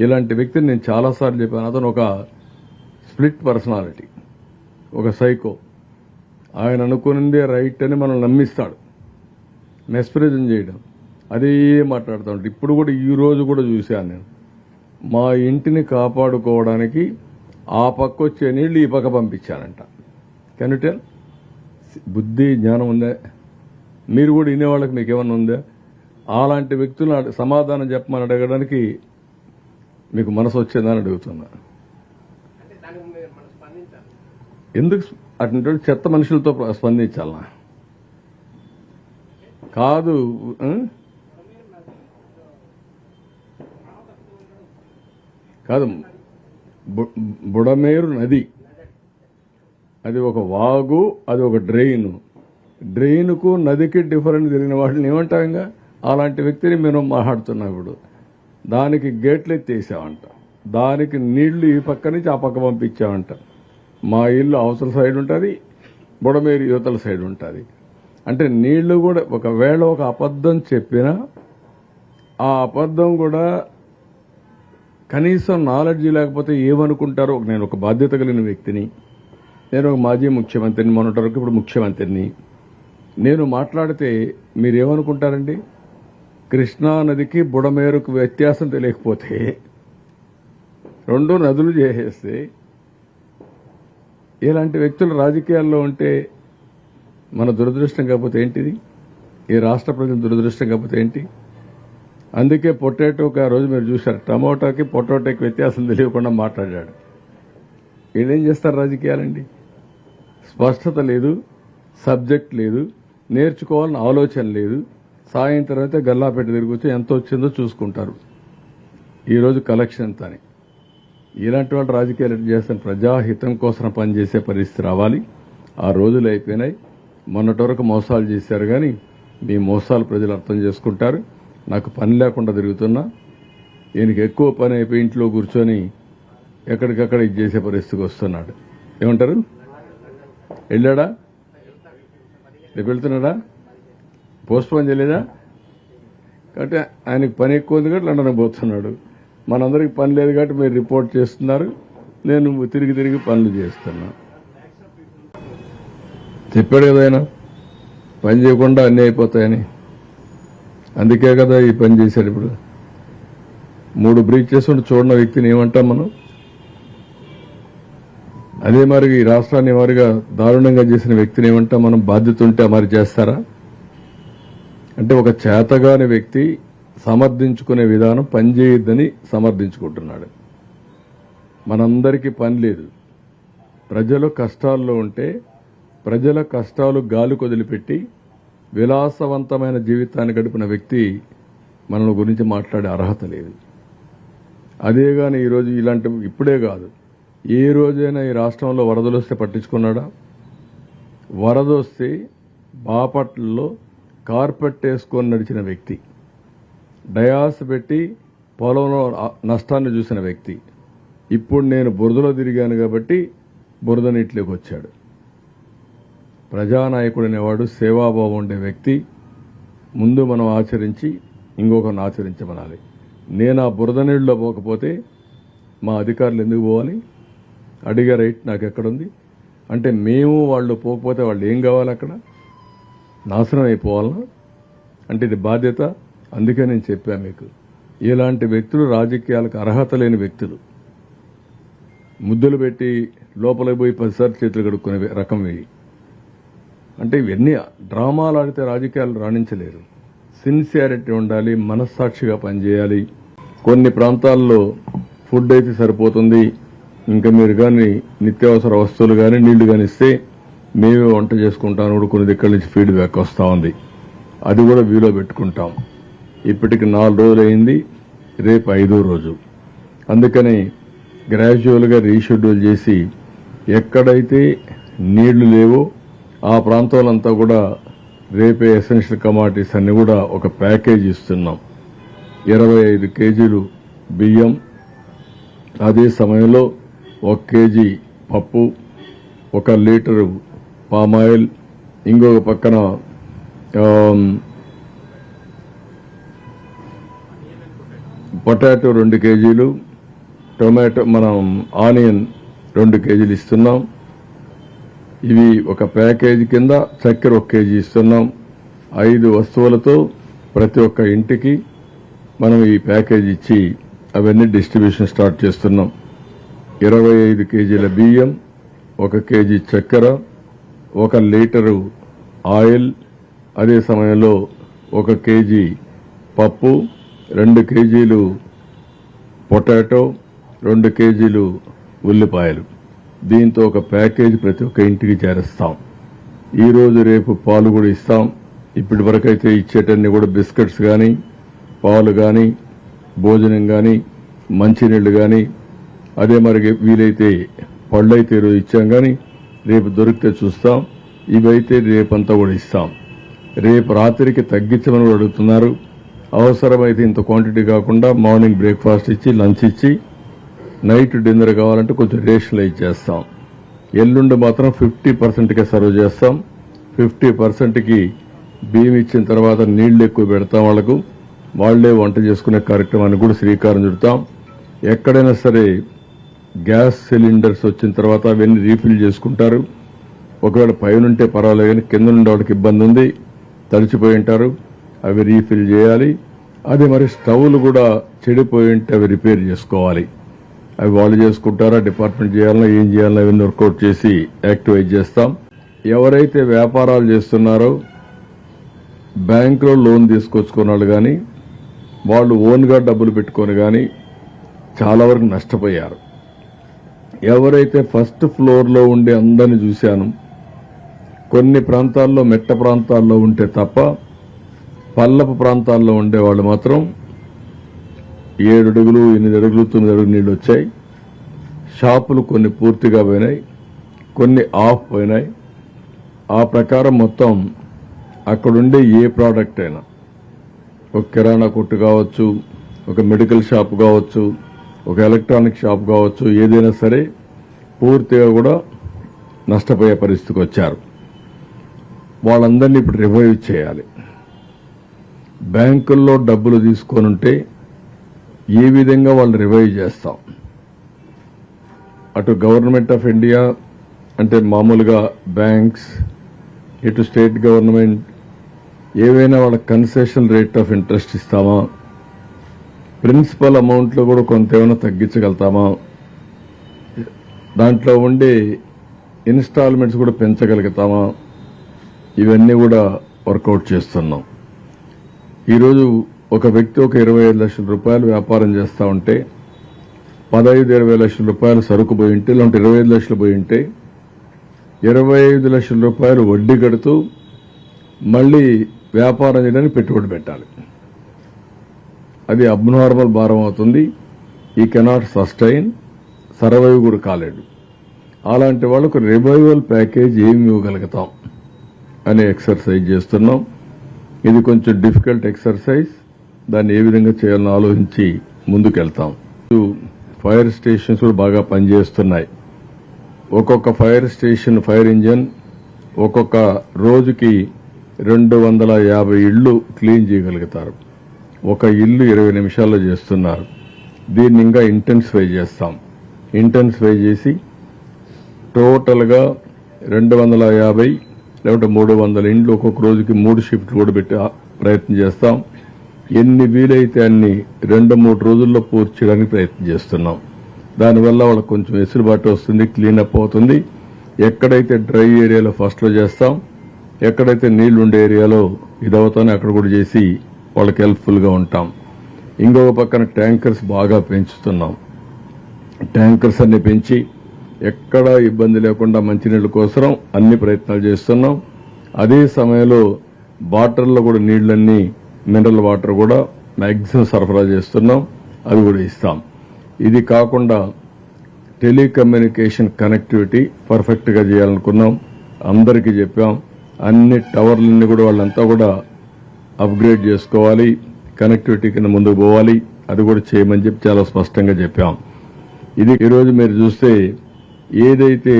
ఇలాంటి వ్యక్తిని నేను చాలాసార్లు చెప్పాను. అతను ఒక స్ప్లిట్ పర్సనాలిటీ ఒక సైకో. ఆయన అనుకునిందే రైట్ అని మనం నమ్మిస్తాడు. మెస్ప్రిజం చేయడం అదే మాట్లాడుతూ ఉంటాడు ఇప్పుడు కూడా ఈ రోజు కూడా చూశాను నేను. మా ఇంటిని కాపాడుకోవడానికి ఆ పక్క వచ్చే నీళ్ళు ఈ పక్క పంపించానంట కెన్ బుద్ధి జ్ఞానం ఉందా? మీరు కూడా వినేవాళ్ళకి మీకు ఏమన్నా ఉందా? అలాంటి వ్యక్తులను సమాధానం చెప్పమని అడగడానికి మీకు మనసు వచ్చేదని అడుగుతున్నా. ఎందుకు అటువంటి చెత్త మనుషులతో స్పందించాలనా? కాదు? కాదు బుడమేరు నది. అది ఒక వాగు అది ఒక డ్రెయిన్ డ్రెయిన్కు నదికి డిఫరెంట్ తిరిగిన వాటిని ఏమంటాం ఇంకా? అలాంటి వ్యక్తిని మేము మాట్లాడుతున్నాం ఇప్పుడు దానికి గేట్లు ఎత్తేసామంట దానికి నీళ్ళు ఈ పక్క నుంచి ఆ పక్క పంపించామంట మా ఇల్లు అవసర సైడ్ ఉంటుంది బుడమేరు యువతల సైడ్ ఉంటుంది. అంటే నీళ్ళు కూడా ఒకవేళ ఒక అబద్ధం చెప్పినా ఆ అబద్ధం కూడా కనీసం నాలెడ్జ్ లేకపోతే ఏమనుకుంటారో నేను ఒక బాధ్యత కలిగిన వ్యక్తిని నేను ఒక మాజీ ముఖ్యమంత్రిని మొన్నటి వరకు ఇప్పుడు ముఖ్యమంత్రిని. నేను మాట్లాడితే మీరేమనుకుంటారండి? కృష్ణానదికి బుడమేరుకు వ్యత్యాసం తెలియకపోతే రెండు నదులు చేసేస్తే ఇలాంటి వ్యక్తులు రాజకీయాల్లో ఉంటే మన దురదృష్టం కాకపోతే ఏంటిది? ఈ రాష్ట్ర ప్రజల దురదృష్టం కాకపోతే ఏంటి? అందుకే పొటాటోకి ఆ రోజు మీరు చూశారు టమోటాకి పొటాటోకి వ్యత్యాసం తెలియకుండా మాట్లాడాడు. వీళ్ళేం చేస్తారు రాజకీయాలండి? స్పష్టత లేదు సబ్జెక్ట్ లేదు నేర్చుకోవాలని ఆలోచన లేదు సాయంత్రం అయితే గల్లాపేట తిరిగి వచ్చి ఎంత వచ్చిందో చూసుకుంటారు. ఈరోజు కలెక్షన్ ఎంత అని ఇలాంటి వాళ్ళు రాజకీయాలు ఎట్లా చేస్తాను ప్రజాహితం కోసం పనిచేసే పరిస్థితి రావాలి. ఆ రోజులు అయిపోయినాయి. మొన్నటి వరకు మోసాలు చేశారు కానీ మీ మోసాలు ప్రజలు అర్థం చేసుకుంటారు. నాకు పని లేకుండా తిరుగుతున్నా. ఈయనకి ఎక్కువ పని అయిపోయి ఇంట్లో కూర్చొని ఎక్కడికక్కడ ఇది చేసే పరిస్థితికి వస్తున్నాడు. ఏమంటారు? వెళ్ళాడా? రేపు వెళ్తున్నాడా? పోస్ట్పోన్ చేయలేదా? కాబట్టి ఆయనకు పని ఎక్కువ ఉంది కాబట్టి లండన్ పోతున్నాడు. మనందరికి పని లేదు కాబట్టి మీరు రిపోర్ట్ చేస్తున్నారు. నేను తిరిగి తిరిగి పనులు చేస్తున్నా. చెప్పాడు కదా ఆయన పని చేయకుండా అన్నీ అయిపోతాయని. అందుకే కదా ఈ పని చేశాడు ఇప్పుడు. మూడు బ్రీచెస్ ఉండి చూడని వ్యక్తిని ఏమంటాం మనం? అదే మరి ఈ రాష్ట్రాన్ని వారిగా దారుణంగా చేసిన వ్యక్తిని ఏమంటాం మనం? బాధ్యత ఉంటే మరి చేస్తారా? అంటే ఒక చేతగాని వ్యక్తి సమర్థించుకునే విధానం పనిచేయొద్దని సమర్థించుకుంటున్నాడు. మనందరికీ పని లేదు. ప్రజలు కష్టాల్లో ఉంటే ప్రజల కష్టాలు గాలి కొదిలిపెట్టి విలాసవంతమైన జీవితాన్ని గడిపిన వ్యక్తి మనల గురించి మాట్లాడే అర్హత లేదు. అదే కానీ ఈరోజు ఇలాంటి ఇప్పుడే కాదు. ఏ రోజైనా ఈ రాష్ట్రంలో వరదలు వస్తే పట్టించుకున్నాడా? వరద వస్తే బాపట్లలో కార్పెట్ వేసుకొని నడిచిన వ్యక్తి. డయాస్ పెట్టి పొలంలో నష్టాన్ని చూసిన వ్యక్తి. ఇప్పుడు నేను బురదలో తిరిగాను కాబట్టి బురద నీటిలోకి వచ్చాడు. ప్రజానాయకుడు అనేవాడు సేవాభావం ఉండే వ్యక్తి. ముందు మనం ఆచరించి ఇంకొకరిని ఆచరించమనాలి. నేను ఆ బురద నీళ్ళలో పోకపోతే మా అధికారులు ఎందుకు పోవాలి? అడిగే రైట్ నాకు ఎక్కడుంది అంటే మేము వాళ్ళు పోకపోతే వాళ్ళు ఏం కావాలి అక్కడ? నాశనం అయిపోవాలనా అంటే ఇది బాధ్యత? అందుకే నేను చెప్పాను మీకు. ఇలాంటి వ్యక్తులు రాజకీయాలకు అర్హత లేని వ్యక్తులు. ముద్దులు పెట్టి లోపలికి పోయి పదిసార్లు చేతులు కడుక్కునే రకం ఇవి. అంటే ఇవన్నీ డ్రామాలు ఆడితే రాజకీయాలు రాణించలేరు. సిన్సియారిటీ ఉండాలి మనస్సాక్షిగా పనిచేయాలి. కొన్ని ప్రాంతాల్లో ఫుడ్ అయితే సరిపోతుంది. ఇంకా మీరు కానీ నిత్యావసర వస్తువులు కానీ నీళ్ళు కానీ ఇస్తే మేమే వంట చేసుకుంటాను కూడా కొన్ని దగ్గర నుంచి ఫీడ్బ్యాక్ వస్తూ ఉంది. అది కూడా వ్యూలో పెట్టుకుంటాం. ఇప్పటికి నాలుగు రోజులు అయింది. రేపు ఐదో రోజు. అందుకని గ్రాడ్యువల్గా రీషెడ్యూల్ చేసి ఎక్కడైతే నీళ్ళు లేవో ఆ ప్రాంతాలంతా కూడా రేపే ఎసెన్షియల్ కమాడిటీస్ అన్ని కూడా ఒక ప్యాకేజ్ ఇస్తున్నాం. ఇరవై ఐదు కేజీలు బియ్యం. అదే సమయంలో ఒక కేజీ పప్పు ఒక లీటరు పామాయిల్ ఇంకొక పక్కన పొటాటో రెండు కేజీలు టొమాటో మనం ఆనియన్ రెండు కేజీలు ఇస్తున్నాం. ఇవి ఒక ప్యాకేజీ కింద చక్కెర ఒక కేజీ ఇస్తున్నాం. ఐదు వస్తువులతో ప్రతి ఒక్క ఇంటికి మనం ఈ ప్యాకేజీ ఇచ్చి అవన్నీ డిస్ట్రిబ్యూషన్ స్టార్ట్ చేస్తున్నాం. ఇరవై ఐదు కేజీల బియ్యం ఒక కేజీ చక్కెర ఒక లీటరు ఆయిల్ అదే సమయంలో ఒక కేజీ పప్పు రెండు కేజీలు పొటాటో రెండు కేజీలు ఉల్లిపాయలు. దీంతో ఒక ప్యాకేజ్ ప్రతి ఒక్క ఇంటికి చేరుస్తాం. ఈరోజు రేపు పాలు కూడా ఇస్తాం. ఇప్పటి వరకు అయితే ఇచ్చేటన్ని కూడా బిస్కెట్స్ కానీ పాలు కానీ భోజనం కానీ మంచినీళ్ళు కానీ అదే మరి వీలైతే పళ్ళు అయితే ఈరోజు ఇచ్చాం కానీ రేపు దొరికితే చూస్తాం. ఇవైతే రేపంతా కూడా ఇస్తాం. రేపు రాత్రికి తగ్గించమని కూడా అడుగుతున్నారు. అవసరమైతే ఇంత క్వాంటిటీ కాకుండా మార్నింగ్ బ్రేక్ఫాస్ట్ ఇచ్చి లంచ్ ఇచ్చి నైట్ డిన్నర్ కావాలంటే కొంచెం రేషనలైజ్ చేస్తాం ఎల్లుండి మాత్రం ఫిఫ్టీ పర్సెంట్కే సర్వ్ చేస్తాం. ఫిఫ్టీ పర్సెంట్కి బియ్యం ఇచ్చిన తర్వాత నీళ్ళు ఎక్కువ పెడతాం వాళ్ళకు. వాళ్ళే వంట చేసుకునే కార్యక్రమాన్ని కూడా శ్రీకారం చుడతాం. ఎక్కడైనా సరే గ్యాస్ సిలిండర్స్ వచ్చిన తర్వాత అవన్నీ రీఫిల్ చేసుకుంటారు. ఒకవేళ పైన ఉంటే పర్వాలేదు కానీ కింద నుండి వాళ్ళకి ఇబ్బంది ఉంది. తడిచిపోయి ఉంటారు. అవి రీఫిల్ చేయాలి. అదే మరి స్టవ్లు కూడా చెడిపోయి ఉంటే అవి రిపేర్ చేసుకోవాలి. అవి వాళ్ళు చేసుకుంటారా డిపార్ట్మెంట్ చేయాలన్నా ఏం చేయాలన్నా అవన్నీ వర్కౌట్ చేసి యాక్టివేట్ చేస్తాం. ఎవరైతే వ్యాపారాలు చేస్తున్నారో బ్యాంకులో లోన్ తీసుకొచ్చుకున్న వాళ్ళు కానీ వాళ్ళు ఓన్గా డబ్బులు పెట్టుకొని కానీ చాలా వరకు నష్టపోయారు. ఎవరైతే ఫస్ట్ ఫ్లోర్లో ఉండే అందరిని చూశాను కొన్ని ప్రాంతాల్లో మెట్ట ప్రాంతాల్లో ఉంటే తప్ప పల్లపు ప్రాంతాల్లో ఉండే వాళ్ళు మాత్రం ఏడు అడుగులు ఎనిమిది అడుగులు తొమ్మిది అడుగులు నీళ్ళు వచ్చాయి. షాపులు కొన్ని పూర్తిగా పోయినాయి కొన్ని ఆఫ్ పోయినాయి. ఆ ప్రకారం మొత్తం అక్కడుండే ఏ ప్రోడక్ట్ అయినా ఒక కిరాణా కొట్టు కావచ్చు ఒక మెడికల్ షాప్ కావచ్చు ఒక ఎలక్ట్రానిక్ షాప్ కావచ్చు ఏదైనా సరే పూర్తిగా కూడా నష్టపోయే పరిస్థితికి వచ్చారు. వాళ్ళందరినీ ఇప్పుడు రివైవ్ చేయాలి. బ్యాంకుల్లో డబ్బులు తీసుకొని ఉంటే ఏ విధంగా వాళ్ళు రివైవ్ చేస్తాం? అటు గవర్నమెంట్ ఆఫ్ ఇండియా అంటే మామూలుగా బ్యాంక్స్ ఇటు స్టేట్ గవర్నమెంట్ ఏవైనా వాళ్ళ కన్సెషన్ రేట్ ఆఫ్ ఇంట్రెస్ట్ ఇస్తామా? ప్రిన్సిపల్ అమౌంట్లో కూడా కొంత ఏమైనా తగ్గించగలుగుతామా? దాంట్లో ఉండే ఇన్స్టాల్మెంట్స్ కూడా పెంచగలుగుతామా? ఇవన్నీ కూడా వర్కౌట్ చేస్తున్నాం. ఈరోజు ఒక వ్యక్తి ఒక ఇరవై ఐదు లక్షల రూపాయలు వ్యాపారం చేస్తూ ఉంటే పదహైదు ఇరవై లక్షల రూపాయలు సరుకు పోయి ఉంటే లేదంటే ఇరవై ఐదు లక్షలు పోయి ఉంటే ఇరవై ఐదు లక్షల రూపాయలు వడ్డీ కడుతూ మళ్ళీ వ్యాపారం చేయడానికి పెట్టుబడి పెట్టాలి. అది అబ్నార్మల్ భారం అవుతుంది. ఈ కెనాట్ సస్టైన్ సర్వైవ్ కూడా కాలేడు. అలాంటి వాళ్ళకు రివైవల్ ప్యాకేజ్ ఏమి ఇవ్వగలుగుతాం అనే ఎక్సర్సైజ్ చేస్తున్నాం. ఇది కొంచెం డిఫికల్ట్ ఎక్సర్సైజ్. దాన్ని ఏ విధంగా చేయాలని ఆలోచించి ముందుకెళ్తాం. ఫైర్ స్టేషన్స్ కూడా బాగా పనిచేస్తున్నాయి. ఒక్కొక్క ఫైర్ స్టేషన్ ఫైర్ ఇంజన్ ఒక్కొక్క రోజుకి రెండు వందల యాభై ఇళ్ళు క్లీన్ చేయగలుగుతారు. ఒక ఇల్లు ఇరవై నిమిషాల్లో చేస్తున్నారు. దీన్ని ఇంకా ఇంటెన్సిఫై చేస్తాం. ఇంటెన్సిఫై చేసి టోటల్గా రెండు వందల యాభై లేకుంటే మూడు వందల ఇండ్లు ఒక్కొక్క రోజుకి మూడు షిఫ్ట్లు కూడా పెట్టి ప్రయత్నం చేస్తాం. ఎన్ని వీలైతే అన్ని రెండు మూడు రోజుల్లో పూర్తి చేయడానికి ప్రయత్నం చేస్తున్నాం. దానివల్ల వాళ్ళకి కొంచెం వెసులుబాటు వస్తుంది క్లీనప్ అవుతుంది. ఎక్కడైతే డ్రై ఏరియాలో ఫస్ట్లో చేస్తాం ఎక్కడైతే నీళ్ళుండే ఏరియాలో ఇదవుతానో అక్కడ కూడా చేసి వాళ్ళకి హెల్ప్ఫుల్గా ఉంటాం. ఇంకొక పక్కన ట్యాంకర్స్ బాగా పెంచుతున్నాం. ట్యాంకర్స్ అన్ని పెంచి ఎక్కడా ఇబ్బంది లేకుండా మంచినీళ్ళ కోసం అన్ని ప్రయత్నాలు చేస్తున్నాం. అదే సమయంలో వాటర్లో కూడా నీళ్ళన్నీ మినరల్ వాటర్ కూడా మ్యాక్సిమం సరఫరా చేస్తున్నాం. అది కూడా ఇస్తాం. ఇది కాకుండా టెలికమ్యూనికేషన్ కనెక్టివిటీ పర్ఫెక్ట్గా చేయాలనుకున్నాం. అందరికీ చెప్పాం. అన్ని టవర్లన్నీ కూడా వాళ్ళంతా కూడా అప్గ్రేడ్ చేసుకోవాలి కనెక్టివిటీ కింద ముందుకు పోవాలి అది కూడా చేయమని చెప్పి చాలా స్పష్టంగా చెప్పాం. ఇది ఈరోజు మీరు చూస్తే ఏదైతే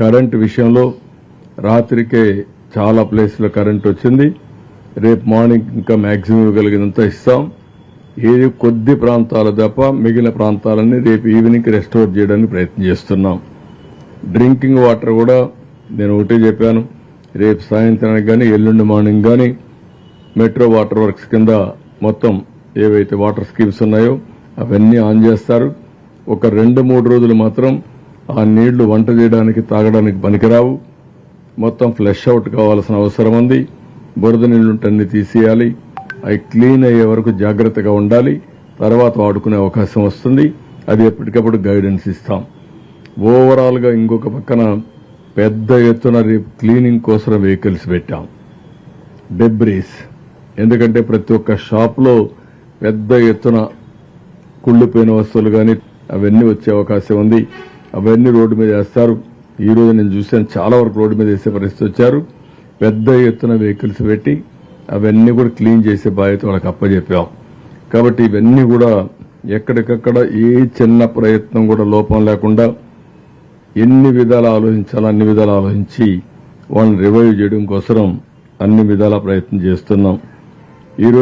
కరెంట్ విషయంలో రాత్రికే చాలా ప్లేస్లో కరెంట్ వచ్చింది రేపు మార్నింగ్ ఇంకా మ్యాక్సిమం ఇవ్వగలిగినంత ఇస్తాం. ఏది కొద్ది ప్రాంతాలు తప్ప మిగిలిన ప్రాంతాలన్నీ రేపు ఈవినింగ్ రెస్టోర్ చేయడానికి ప్రయత్నం చేస్తున్నాం. డ్రింకింగ్ వాటర్ కూడా నేను ఒకటే చెప్పాను రేపు సాయంత్రానికి కానీ ఎల్లుండి మార్నింగ్ కానీ మెట్రో వాటర్ వర్క్స్ కింద మొత్తం ఏవైతే వాటర్ స్కీమ్స్ ఉన్నాయో అవన్నీ ఆన్ చేస్తారు. ఒక రెండు మూడు రోజులు మాత్రం ఆ నీళ్ళు వంట చేయడానికి తాగడానికి పనికిరావు. మొత్తం ఫ్లష్ అవుట్ కావాల్సిన అవసరం ఉంది. బురద నీళ్ళుంటే తీసేయాలి. అవి క్లీన్ అయ్యే వరకు జాగ్రత్తగా ఉండాలి. తర్వాత వాడుకునే అవకాశం వస్తుంది. అది ఎప్పటికప్పుడు గైడెన్స్ ఇస్తాం. ఓవరాల్గా ఇంకొక పక్కన పెద్ద ఎత్తున రేపు క్లీనింగ్ కోసం వెహికల్స్ పెట్టాం. డెబ్రీస్. ఎందుకంటే ప్రతి ఒక్క షాప్లో పెద్ద ఎత్తున కుళ్ళిపోయిన వస్తువులు కానీ అవన్నీ వచ్చే అవకాశం ఉంది. అవన్నీ రోడ్డు మీద వేస్తారు. ఈ రోజు నేను చూశాను చాలా వరకు రోడ్డు మీద వేసే పరిస్థితి వచ్చారు. పెద్ద ఎత్తున వెహికల్స్ పెట్టి అవన్నీ కూడా క్లీన్ చేసే బాధ్యత వాళ్ళకి అప్పచెప్పాం కాబట్టి ఇవన్నీ కూడా ఎక్కడికక్కడ ఏ చిన్న ప్రయత్నం కూడా లోపం లేకుండా ఎన్ని విధాలు ఆలోచించాలో అన్ని విధాలు ఆలోచించి వాళ్ళని రివైవ్ చేయడం కోసం అన్ని విధాల ప్రయత్నం చేస్తున్నాం. ఈరోజు